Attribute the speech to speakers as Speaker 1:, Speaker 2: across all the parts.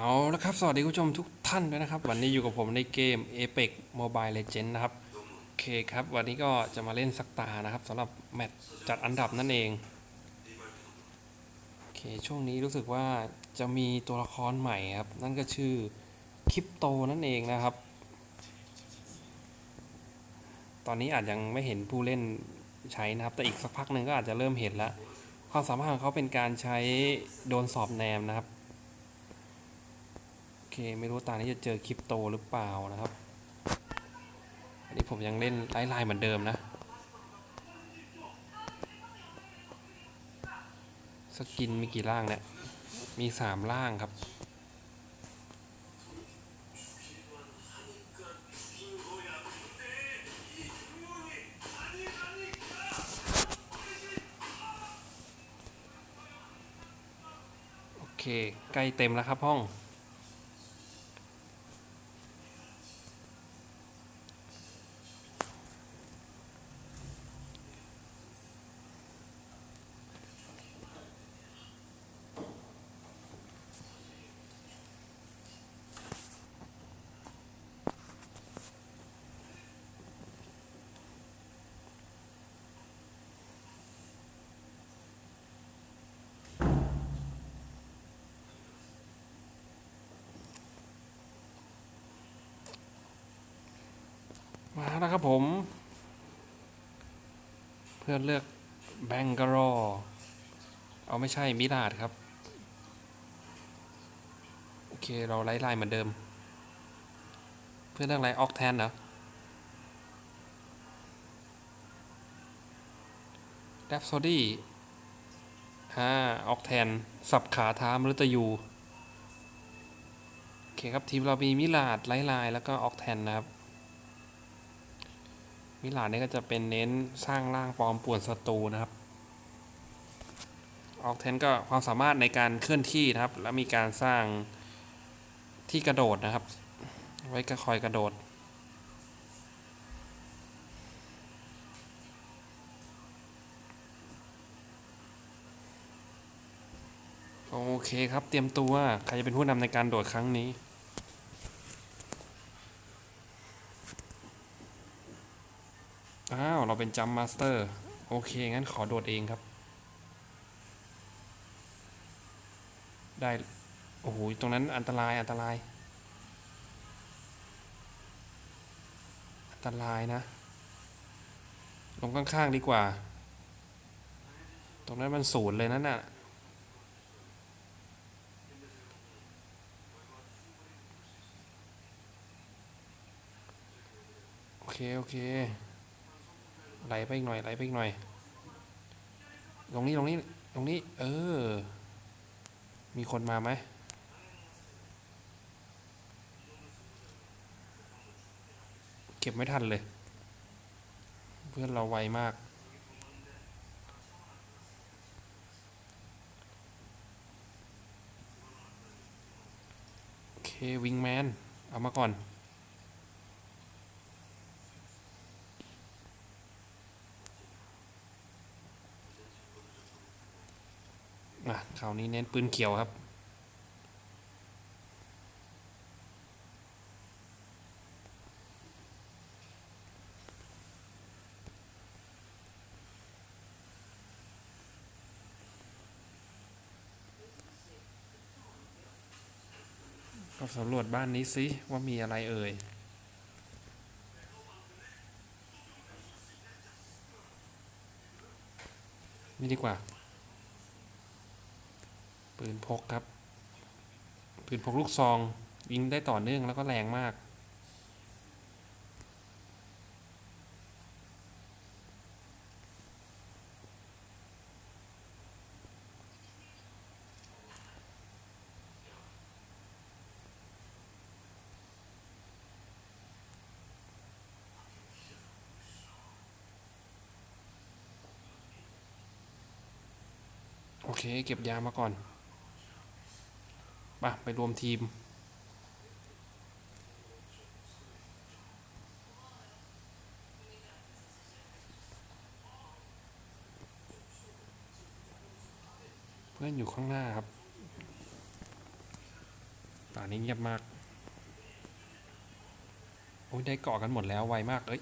Speaker 1: เอาละครับ สวัสดีคุณผู้ชมทุกท่านด้วยนะครับ วันนี้อยู่กับผมในเกม Apex Mobile Legends นะครับ โอเคครับ วันนี้ก็จะมาเล่นสักตานะครับสำหรับแมตช์จัดอันดับนั่นเอง โอเค ช่วงนี้รู้สึกว่าจะมีตัวละครใหม่ครับ นั่นก็ชื่อคริปโตนั่นเองนะครับ ตอนนี้อาจยังไม่เห็นผู้เล่นใช้นะครับ แต่อีกสักพักหนึ่งก็อาจจะเริ่มเห็นแล้ว ความสามารถของเขาเป็นการใช้โดนสอบแนมนะครับ ไม่รู้ตานี้จะเจอคริปโตหรือเปล่านะครับ อันนี้ผมยังเล่นไล่ลายเหมือนเดิมนะ สกินมีกี่ร่างเนี่ย มีสามร่างครับโอเคใกล้เต็มแล้วครับห้อง มาแล้วครับผม เพื่อนเลือกแบงก r รอเอาไม่ใช่มิลาดครับ โอเคเราไล่ไล่เหมือนเดิม เพื่อนเลือกไรออกแทนเหรอแรปโซดี้อ่าออกแทน สับขาท้ามฤตยูโอเคครับ ทีมเรามีมิลาดไล่ไลแล้วก็ออกแทนนะครับ มิลานนี่ก็จะเป็นเน้นสร้างร่างปลอมป่วนศัตรูนะครับ ออกเทนก็ความสามารถในการเคลื่อนที่นะครับ แล้วมีการสร้างที่กระโดดนะครับ ไว้ก็คอยกระโดด โอเคครับเตรียมตัว ใครจะเป็นผู้นำในการโดดครั้งนี้ อ้าว เป็นจัมมาสเตอร์โอเค งั้นขอโดดเองครับ ได้ โอ้โห ตรงนั้นอันตรายอันตราย อันตรายนะ ลงข้างๆดีกว่า ตรงนั้นมันศูนย์เลยนั่นน่ะโอเค โอเค ไหลไปอีกหน่อยไหลไปอีกหน่อย ตรงนี้ตรงนี้ตรงนี้ เออ มีคนมาไหมเก็บไม่ทันเลย เพื่อนเราไวมาก โอเควิงแมนเอามาก่อน อะคราวนี้เน้นปืนเขียวครับ ก็สำรวจบ้านนี้สิว่ามีอะไรเอ่ยนี่ดีกว่า ปืนพกครับ ปืนพกลูกซองยิงได้ต่อเนื่องแล้วก็แรงมาก โอเค เก็บยามาก่อน ไปไปรวมทีม เพื่อนอยู่ข้างหน้าครับไปป่านี้เงียบมาก โอ้ยได้เกาะกันหมดแล้วไวมากเอ้ย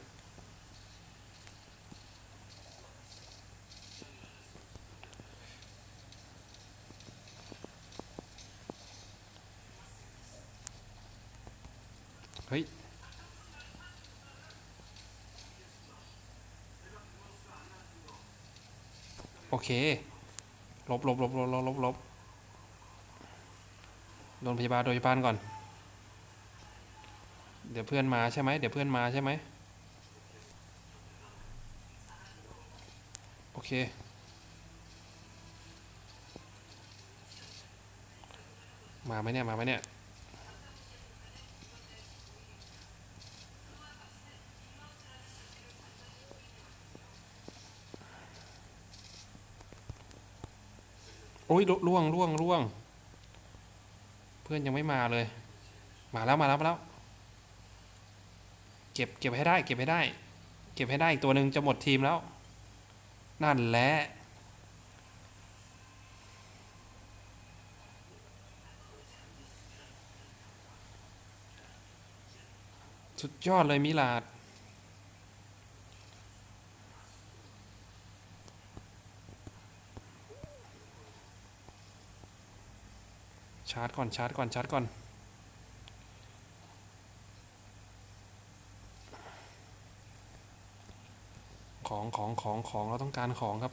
Speaker 1: เฮ้ย โอเค ลบลบลบลบลบลบลบโดนพยาบาลโดนพยาบาลก่อน เดี๋ยวเพื่อนมาใช่ไหมเดี๋ยวเพื่อนมาใช่ไหมโอเค มาไหมเนี่ย มาไหมเนี่ย โอ้ยล่วงล่วงล่วง เพื่อนยังไม่มาเลย มาแล้วมาแล้วมาแล้ว เก็บเก็บให้ได้ เก็บให้ได้ เก็บให้ได้อีกตัวหนึ่งจะหมดทีมแล้ว นั่นแหละสุดยอดเลยมิลาด ชาร์จก่อนชาร์จก่อนชาร์จก่อนของของของของเราต้องการของครับ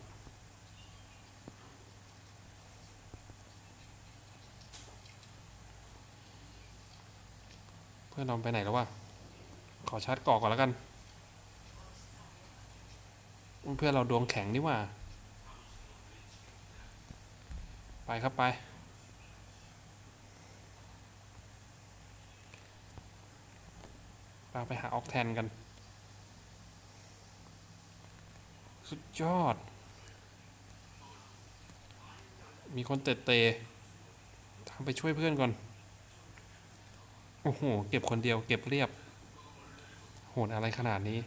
Speaker 1: เพื่อนเราไปไหนแล้ววะขอชาร์จกาะก่อนแล้วกัน เพื่อนเราดวงแข็งนี่ว่า ไปครับไป เราไปหาออกแทนกัน สุดยอด มีคนเตะเตะทำไปช่วยเพื่อนก่อน โอ้โห เก็บคนเดียวเก็บเรียบ โหดอะไรขนาดนี้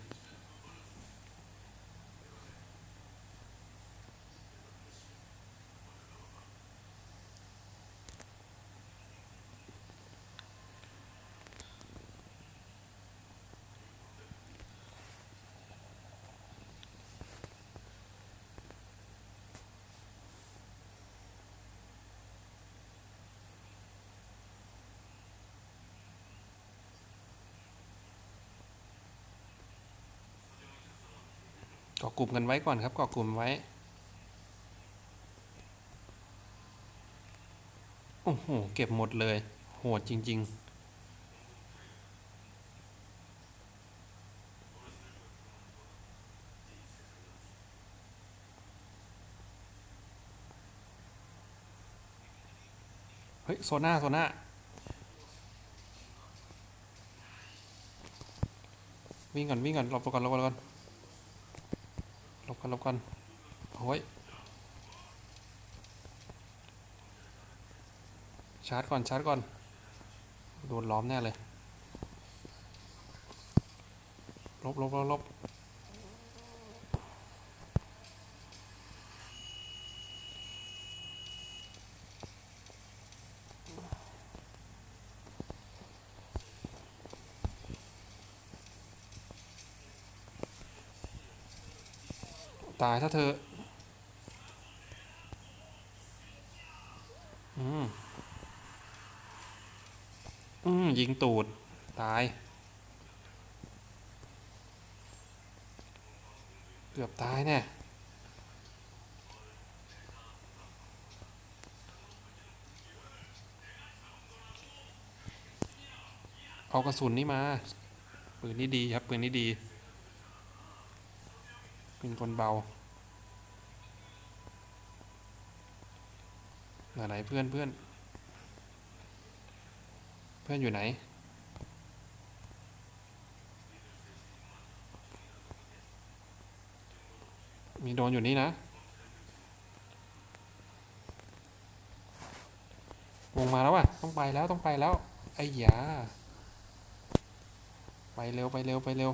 Speaker 1: กาะกลุ่มกันไว้ก่อนครับเกาะกลุ่มไว้ โอ้โห เก็บหมดเลย โหดจริง ๆเฮ้ย โซน่า โซน่า วิ่งก่อน วิ่งก่อนหลบก่อนหลบก่อน อนลบกันลบกันโอ้ยชาร์จก่อนชาร์จก่อน โดนล้อมแน่เลยลบลบลบลบ ตายถ้าเธอ อืม อืม ยิงตูด ตาย เกือบตายแน่เอากระสุนนี่มา ปืนนี่ดีครับ ปืนนี่ดี เปืนกลเบาไหนเพื่อนเพื่อน เพื่อนอยู่ไหน มีโดนอยู่นี่นะ วงมาแล้วอะ ต้องไปแล้วต้องไปแล้ว ไอ้ยา ไปเร็วไปเร็วไปเร็ว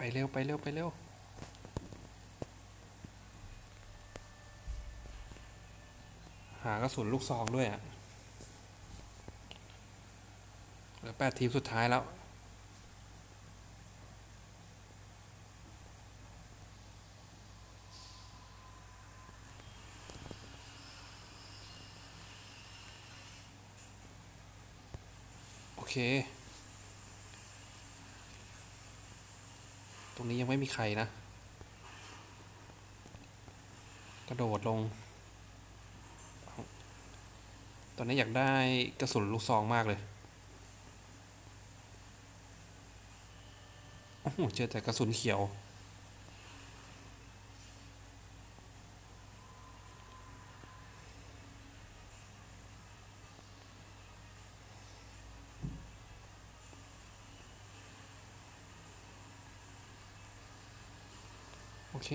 Speaker 1: ไปเร็วไปเร็วไปเร็วหากระสุนลูกซองด้วยอะเหลือแปดทีมสุดท้ายแล้ว โอเค ตรงนี้ยัง ไม่มีใครนะ กระโดดลง ตอนนี้อยากได้กระสุนลูกซองมากเลย โอ้โห เจอแต่กระสุนเขียว เค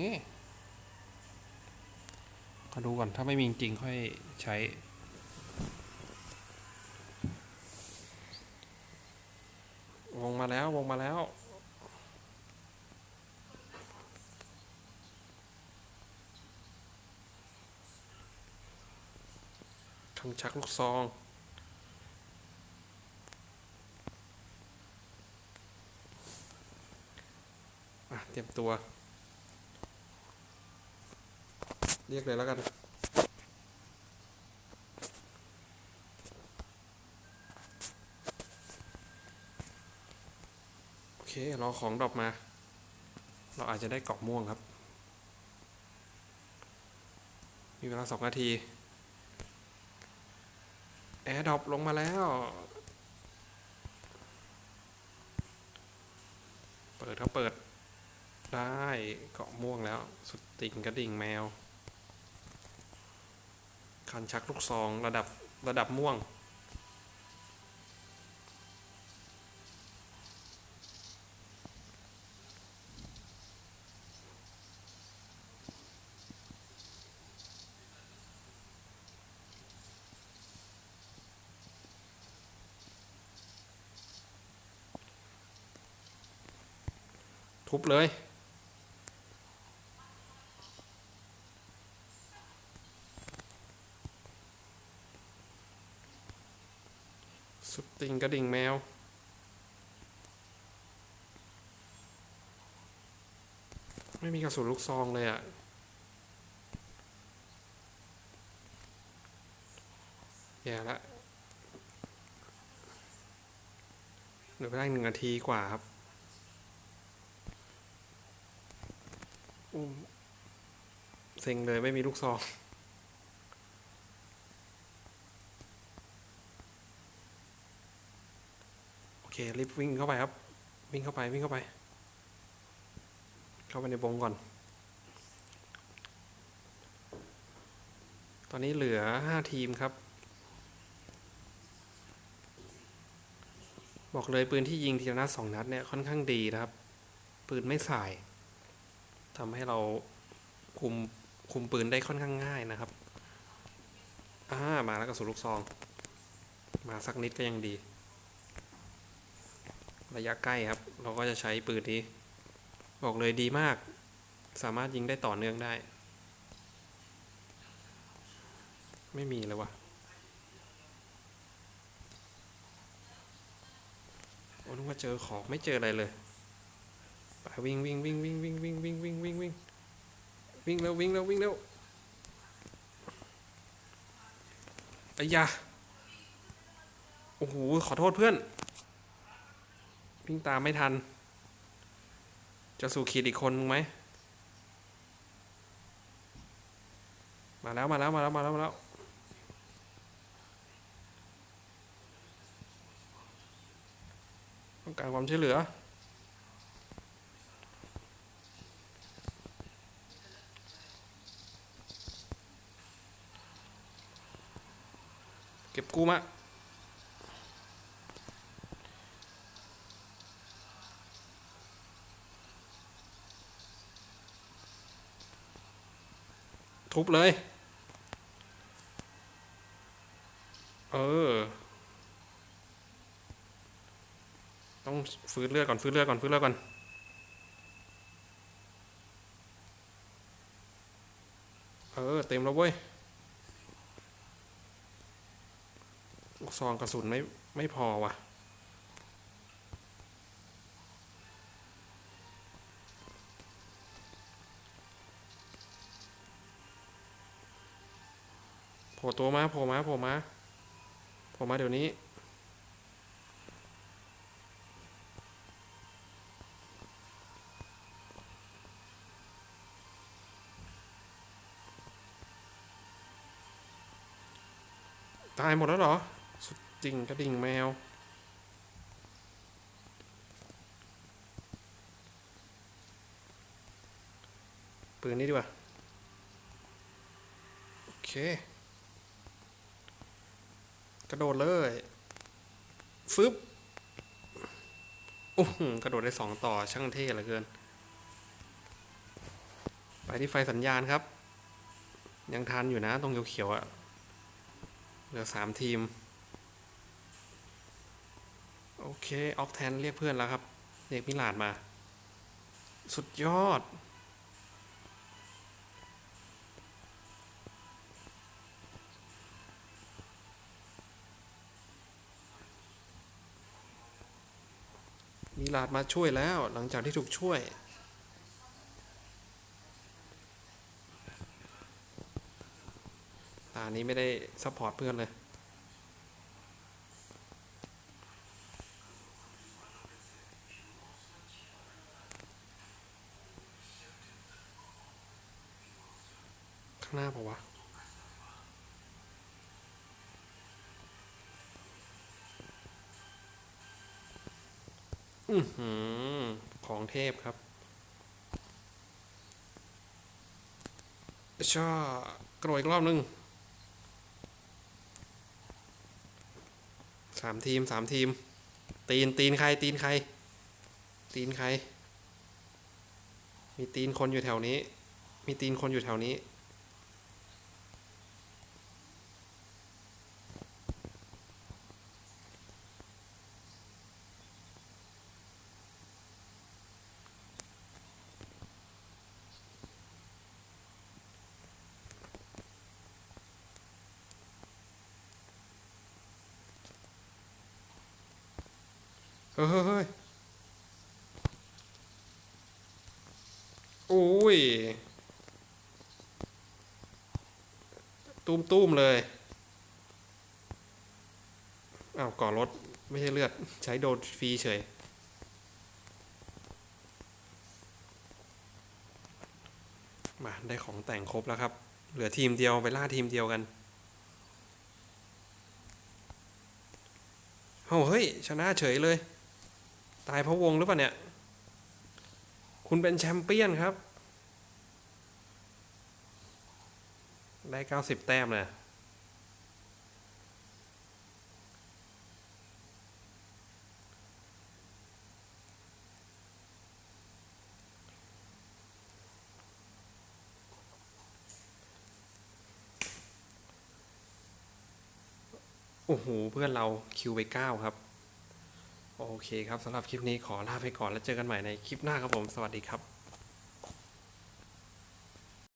Speaker 1: มาดูก่อน ถ้าไม่มีจริงค่อยใช้ วงมาแล้ว วงมาแล้วคังชักลูกซองอเตรียมตัว เรียกเลยแล้วกัน โอเค รอของดรอปมา เราอาจจะได้เกาะม่วงครับ มีเวลาสองนาที แอร์ดรอปลงมาแล้ว เปิดเขาเปิดได้เกาะม่วงแล้ว สุดติ่งกระดิ่งแมว คันชักลูกซองระดับระดับม่วง ทุบเลย สุด ติงกระดิ่งแมว ไม่มีกระสุนลูกซองเลยอะ่ะแย่ละเหลือเวลาหนึ่งนาทีกว่าครับอุ้มเซ็งเลยไม่มีลูกซอง โอ เครีบวิ่งเข้าไปครับ วิ่งเข้าไปวิ่งเข้าไป เข้าไปในวงก่อน ตอนนี้เหลือห้าทีมครับ บอกเลยปืนที่ยิงทีละนัดสองนัดเนี่ยค่อนข้างดีนะครับ ปืนไม่สายทำให้เราคุมคุมปืนได้ค่อนข้างง่ายนะครับอ่ามาแล้วกระสุนลูกซอง มาสักนิดก็ยังดี ระยะใกล้ครับ เราก็จะใช้ปืนนี้ บอกเลยดีมาก สามารถยิงได้ต่อเนื่องได้ ไม่มีเลยวะโอ้นึกว่าเจอของไม่เจออะไรเลยไปวิ่งวิ่งวิ่งวิ่งวิ่งวิ่งวิ่งวิ่งวิ่งวิ่งวิ่งเร็ววิ่งเร็ววิ่งเร็วไอ้ยาโอ้โหขอโทษเพื่อน วิ่งตามไม่ทัน จะสู่ขีดอีกคนมึงไหม มาแล้วมาแล้วมาแล้วมาแล้วมาแล้ว ต้องการความช่วยเหลือ เก็บกู้มา ทุบเลย เออ ต้องฟื้นเลือดก่อนฟื้นเลือดก่อนฟื้นเลือดก่อนเออ เต็มแล้วเว้ยซองกระสุนไม่ไม่พอว่ะ ล่ตัวมาโผล่มาโผล่มาโผล่มาเดี๋ยวนี้ ตายหมดแล้วเหรอ สุดจริงกระดิ่งแมว ปืนนี้ดีกว่า โอเค ระโดดเลย ฟึบโอ้โหกระโดดได้สองต่อช่างเท่เหลือเกิน ไปที่ไฟสัญญาณครับ ยังทันอยู่นะตรงเขียวๆอะเหลือสามทีม โอเค ออกแทนเรียกเพื่อนแล้วครับ เรียกมิลาดมา สุดยอด มีลาดมาช่วยแล้วหลังจากที่ถูกช่วย ตานี้ไม่ได้ซัพพอร์ตเพื่อนเลย ข้างหน้าเปล่าวะ อือหือ ของเทพครับชอกระโดดอีกรอบนึงสามทีมสามทีม ตีนตีนใคร ตีนใคร ตีนใคร มีตีนคนอยู่แถวนี้ มีตีนคนอยู่แถวนี้ เฮ้ยเฮ้ยเฮ้ยโอ้ย ตุ้มตุ้มๆเลยอ้าวก่อรถ ไม่ใช่เลือด ใช้โดนฟรีเฉย มา ได้ของแต่งครบแล้วครับ เหลือทีมเดียวไปล่าทีมเดียวกันเฮ้ย ชนะเฉยเลย ตายเพราะวงหรือเปล่าเนี่ย คุณเป็นแชมเปี้ยนครับ ได้เก้าสิบแต้มเลยโอ้โห เพื่อนเราคิวไปเก้าครับ โอเคครับสำหรับคลิปนี้ขอลาไปก่อนแล้วเจอกันใหม่ในคลิปหน้าครับผม สวัสดีครับ